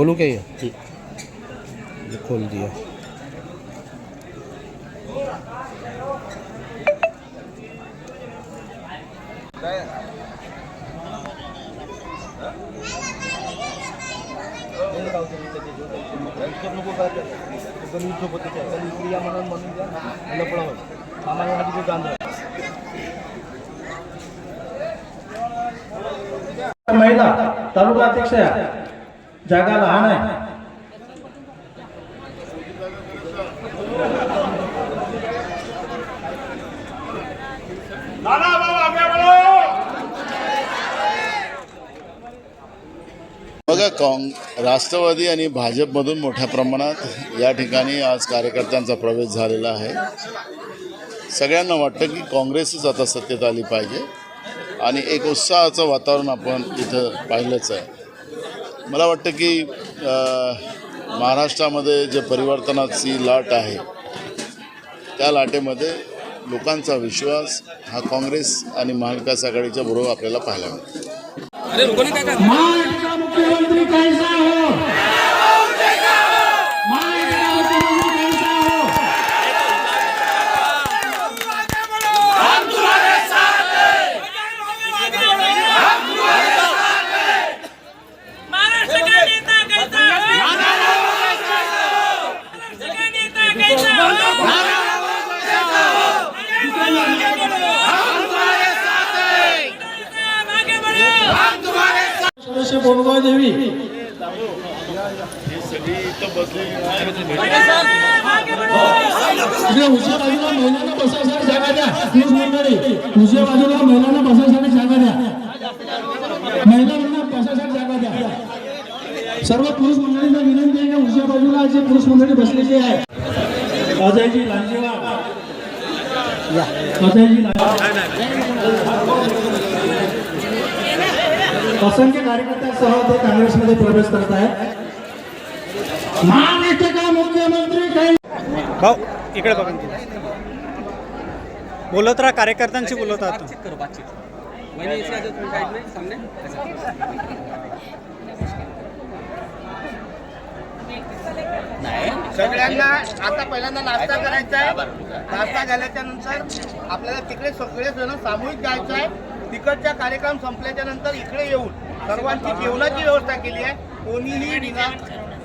खोलू क्या ये? ये खोल दिया। महिला तालुका अध्यक्ष आहे जागा लहान आहे बघा काँग राष्ट्रवादी आणि भाजपमधून मोठ्या प्रमाणात या ठिकाणी आज कार्यकर्त्यांचा प्रवेश झालेला आहे. सगळ्यांना वाटतं की काँग्रेसच आता सत्तेत आली पाहिजे. आणि एक उत्साहाचं वातावरण आपण इथं पाहिलंच आहे. मला वाटतं की महाराष्ट्रामध्ये जे परिवर्तनाची लाट आहे त्या लाटेमध्ये लोकांचा विश्वास हा काँग्रेस आणि महाविकास आघाडीच्या बरोबर आपल्याला पाहायला मिळतो महाराष्ट्र का मुख्यमंत्री कैसा हो महाराष्ट्र का मुख्यमंत्री कैसा हो महाराष्ट्र का नेता कैसा हो महाराष्ट्र का नेता कैसा हो आगे बढ़ो सदस्य बोलगाव देवी. उजव्या बाजूला महिलांना बसायसाठी जागा द्या. पुरुष मंडळी उजव्या बाजूला महिलांना बसायसाठी जागा द्या. महिलांना बसायसाठी जागा द्या. सर्व पुरुष मंडळींना विनंती आहे की उजव्या बाजूला जे पुरुष मंडळी बसलेली आहे अजयजी लांजेवाड अजयजी असंख्य कार्यकर्त्यांसह ते काँग्रेसमध्ये प्रवेश करत आहेत महाराष्ट्र का मुख्यमंत्री काही इकडे बघा. बोलत राहा कार्यकर्त्यांशी बोलत ऐसा सगळ्यांना आता पहिल्यांदा नाश्ता करायचा आहे. नाश्ता झाल्याच्यानंतर आपल्याला तिकडे सगळे जण सामूहिक जायचं आहे. तिकडचा कार्यक्रम संपल्याच्या नंतर इकडे येऊन सर्वांची जेवणाची व्यवस्था केली आहे. कोणीही विना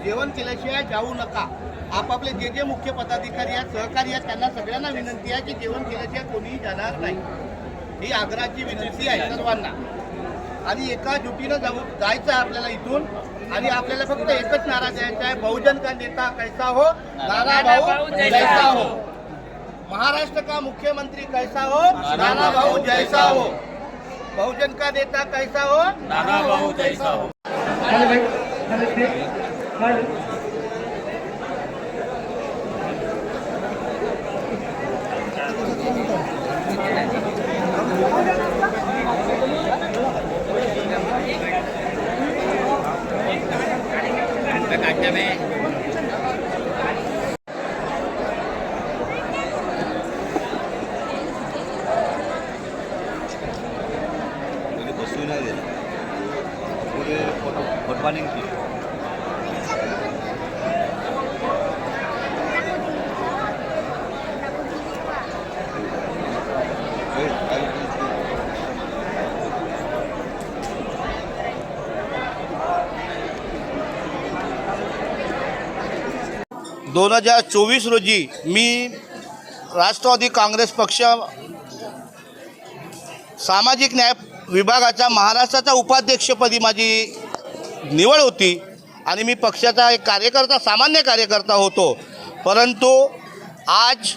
जेवण केल्याशिवाय जाऊ नका. आपापले जे जे मुख्य पदाधिकारी आहेत सहकारी आहेत त्यांना सगळ्यांना विनंती आहे की जेवण केल्याशिवाय कोणीही जाणार नाही. ही आग्रहाची विनंती आहे सर्वांना. आणि एका ड्युटीनं जाऊ जायचं आहे आपल्याला इथून. आणि आपल्याला फक्त एकच नारा द्यायचा आहे. बहुजन का नेता कैसा हो? नाना भाऊ जैसा हो. महाराष्ट्र का मुख्यमंत्री कैसा हो? नाना भाऊ जैसा हो. बहुजन का नेता कैसा हो? नाना बहु जैसा हो। दोन हजार चोवीस रोजी मी राष्ट्रवादी काँग्रेस पक्ष सामाजिक न्याय विभागाच्या महाराष्ट्राच्या उपाध्यक्षपदी माझी निवड होती आणि मी पक्षाचा एक कार्यकर्ता सामान्य कार्यकर्ता होतो. परंतु आज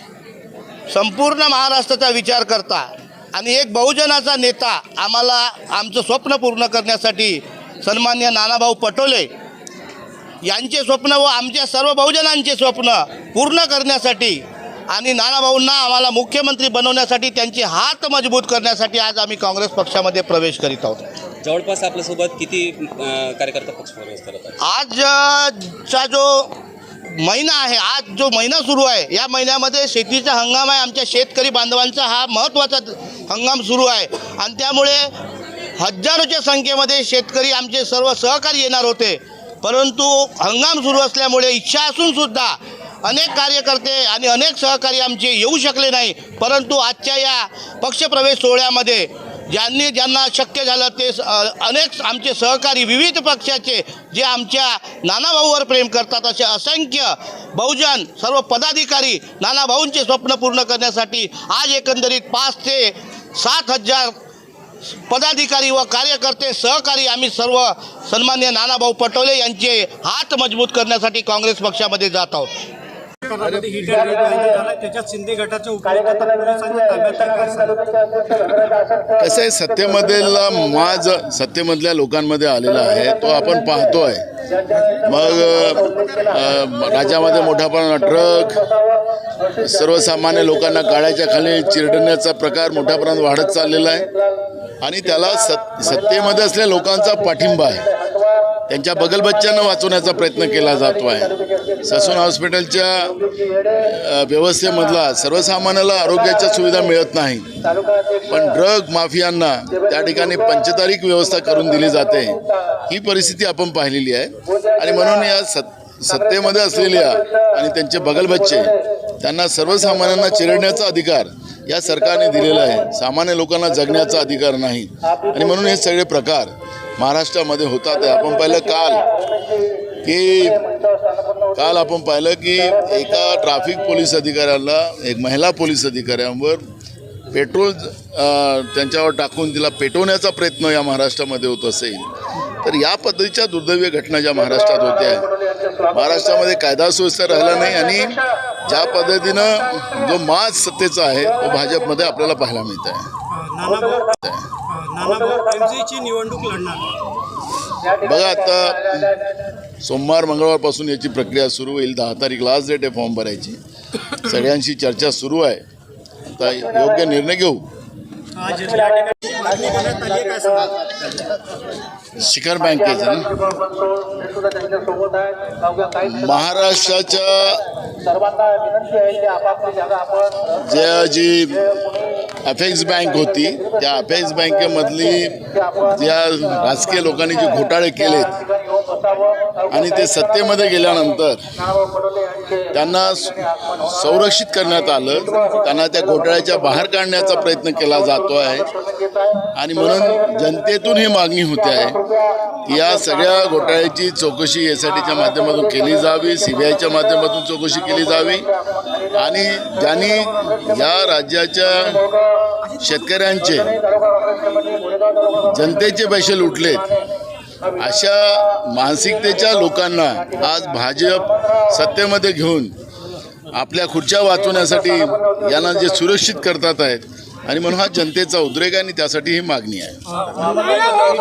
संपूर्ण महाराष्ट्राचा विचार करता आणि एक बहुजनाचा नेता आम्हाला आमचं स्वप्न पूर्ण करण्यासाठी सन्मान्य नानाभाऊ पटोले यांचे स्वप्न व आमच्या सर्व बहुजनांचे स्वप्न पूर्ण करण्यासाठी आणि नानाभाऊंना आम्हाला मुख्यमंत्री बनवण्यासाठी त्यांचे हात मजबूत करण्यासाठी आज आम्ही काँग्रेस पक्षामध्ये प्रवेश करीत आहोत. जवळपास आपल्यासोबत किती कार्यकर्ता पक्ष प्रवेश करत आहेत? आज अ, चा जो महिना आहे आज जो महिना सुरू आहे या महिन्यामध्ये शेतीचा हंगाम आहे आमच्या शेतकरी बांधवांचा हा महत्त्वाचा हंगाम सुरू आहे. आणि त्यामुळे हजारोच्या संख्येमध्ये शेतकरी आमचे सर्व सहकारी येणार होते. परंतु हंगाम सुरू असल्यामुळे इच्छा असूनसुद्धा अनेक कार्यकर्ते आणि अनेक सहकारी आमचे येऊ शकले नाही. परंतु आजच्या या पक्षप्रवेश सोहळ्यामध्ये ज्यांनी ज्यांना शक्य झालं ते स- अनेक आमचे सहकारी विविध पक्षाचे जे आमच्या नानाभाऊवर प्रेम करतात असे असंख्य बहुजन सर्व पदाधिकारी नानाभाऊंचे स्वप्न पूर्ण करण्यासाठी आज एकंदरीत पाच ते सात हजार पदाधिकारी व कार्यकर्ते सहकारी आम्ही सर्व सन्मान्य नानाभाऊ पटोले यांचे हात मजबूत करण्यासाठी काँग्रेस पक्षामध्ये जात आहोत. त्याच्यात शिंदे गटाच्या? कसं आहे सत्तेमधला माज सत्तेमधल्या लोकांमध्ये आलेला आहे तो आपण पाहतोय. मग राज्यामध्ये मोठ्या प्रमाणात ट्रक सर्वसामान्य लोकांना गाड्याच्या खाली चिरडण्याचा प्रकार मोठ्या प्रमाणात वाढत चाललेला आहे. आणि त्याला सत सत्तेमध्ये असलेल्या लोकांचा पाठिंबा आहे. त्यांच्या बगलबच्च्यांना वाचवण्याचा प्रयत्न केला जातो आहे ससून हॉस्पिटलच्या व्यवस्थेमधला सर्वसामान्याला आरोग्याच्या सुविधा मिळत नाही. पण ड्रग माफियांना त्या ठिकाणी पंचतारीख व्यवस्था करून दिली जाते. ही परिस्थिती आपण पाहिलेली आहे. आणि म्हणून या सत सत्तेमध्ये असलेल्या आणि त्यांचे बगलबच्चे त्यांना सर्वसामान्यांना चिरडण्याचा अधिकार या सरकारने दिलेला आहे. सामान्य लोकांना जगण्याचा अधिकार नाही. आणि म्हणून हे सगळे प्रकार महाराष्ट्रामध्ये होतात आहे. आपण पाहिलं काल की काल आपण पाहिलं की एका ट्रॅफिक पोलीस अधिकाऱ्याला एक महिला पोलीस अधिकाऱ्यांवर पेट्रोल त्यांच्यावर टाकून तिला पेटवण्याचा प्रयत्न या महाराष्ट्रामध्ये होत असेल. तर या पद्धतीच्या दुर्दैवी घटना ज्या महाराष्ट्रात होत्या महाराष्ट्रामध्ये कायदा सुव्यवस्था राहिला नाही आणि ज्या पद्धतीनं जो माज सत्तेचा आहे तो भाजपमध्ये आपल्याला पाहायला मिळत आहे. नानाभाऊ नानाभाऊ एमसीची निवडणूक लढणार. बघा आता सोमवार मंगळवारपासून याची प्रक्रिया सुरू होईल. दहा तारीख लास्ट डेट आहे फॉर्म भरायची. सगळ्यांशी चर्चा सुरू आहे. आता योग्य निर्णय घेऊ. मागणी करण्यात आली आहे. काय सांगाल? शिखर बँकेचं ना महाराष्ट्राच्या ज्या जी अफेक्स बँक होती. त्या अफेक्स बँकेमधली ज्या राजकीय लोकांनी जे घोटाळे केलेत आणि ते सत्तेमध्ये गेल्यानंतर त्यांना संरक्षित करण्यात आलं. त्यांना त्या घोटाळ्याच्या बाहेर काढण्याचा प्रयत्न केला जातो आहे. आणि म्हणून जनतेतून ही मागणी होते आहे या सगळ्या घोटाळ्याची चौकशी एस आय टीच्या माध्यमातून केली जावी. सी बी आयच्या माध्यमातून चौकशी केली जावी. आणि ज्यांनी या राज्याच्या शेतकऱ्यांचे जनतेचे पैसे लुटलेत अशा मानसिकतेच्या लोकांना आज भाजप सत्तेमध्ये घेऊन आपल्या खुर्च्या वाचवण्यासाठी यांना जे सुरक्षित करतात आहेत आणि म्हणून हा जनतेचा उद्रेक आहे आणि त्यासाठी ही मागणी आहे.